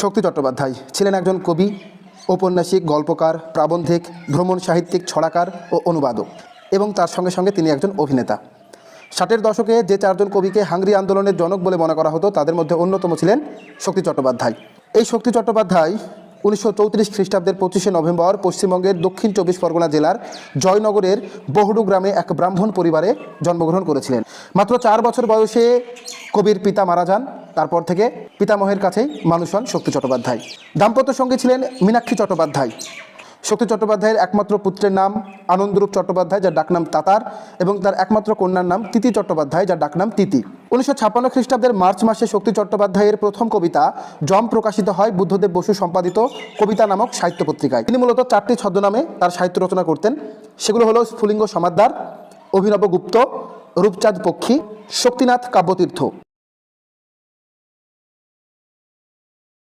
শক্তি চট্টোপাধ্যায় ছিলেন একজন কবি, ঔপন্যাসিক, গল্পকার, প্রাবন্ধিক, ভ্রমণ সাহিত্যিক, ছড়াকার ও অনুবাদক এবং তার সঙ্গে সঙ্গে তিনি একজন অভিনেতা। ষাটের দশকে যে চারজন কবিকে হাংরি আন্দোলনের জনক বলে মনে করা হতো, তাদের মধ্যে অন্যতম ছিলেন শক্তি চট্টোপাধ্যায়। এই শক্তি চট্টোপাধ্যায় উনিশশো চৌত্রিশ খ্রিস্টাব্দের পঁচিশে নভেম্বর পশ্চিমবঙ্গের দক্ষিণ চব্বিশ পরগনা জেলার জয়নগরের বহুডু গ্রামে এক ব্রাহ্মণ পরিবারে জন্মগ্রহণ করেছিলেন। মাত্র চার বছর বয়সে কবির পিতা মারা যান। তারপর থেকে পিতামহের কাছেই মানুষ হন শক্তি চট্টোপাধ্যায়। দাম্পত্য সঙ্গী ছিলেন মীনাক্ষী চট্টোপাধ্যায়। শক্তি চট্টোপাধ্যায়ের একমাত্র পুত্রের নাম আনন্দরূপ চট্টোপাধ্যায়, যার ডাকনাম তাতার এবং তার একমাত্র কন্যার নাম তিতি চট্টোপাধ্যায়, যার ডাকনাম তিতি। উনিশশো ছাপ্পান্ন খ্রিস্টাব্দের মার্চ মাসে শক্তি চট্টোপাধ্যায়ের প্রথম কবিতা জম প্রকাশিত হয় বুদ্ধদেব বসু সম্পাদিত কবিতা নামক সাহিত্য পত্রিকায়। তিনি মূলত চারটি ছদ্মনামে তার সাহিত্য রচনা করতেন। সেগুলো হলো স্ফুলিঙ্গ সমাদ্দার, অভিনব গুপ্ত, রূপচাঁদ পক্ষী, শক্তিনাথ কাব্যতীর্থ।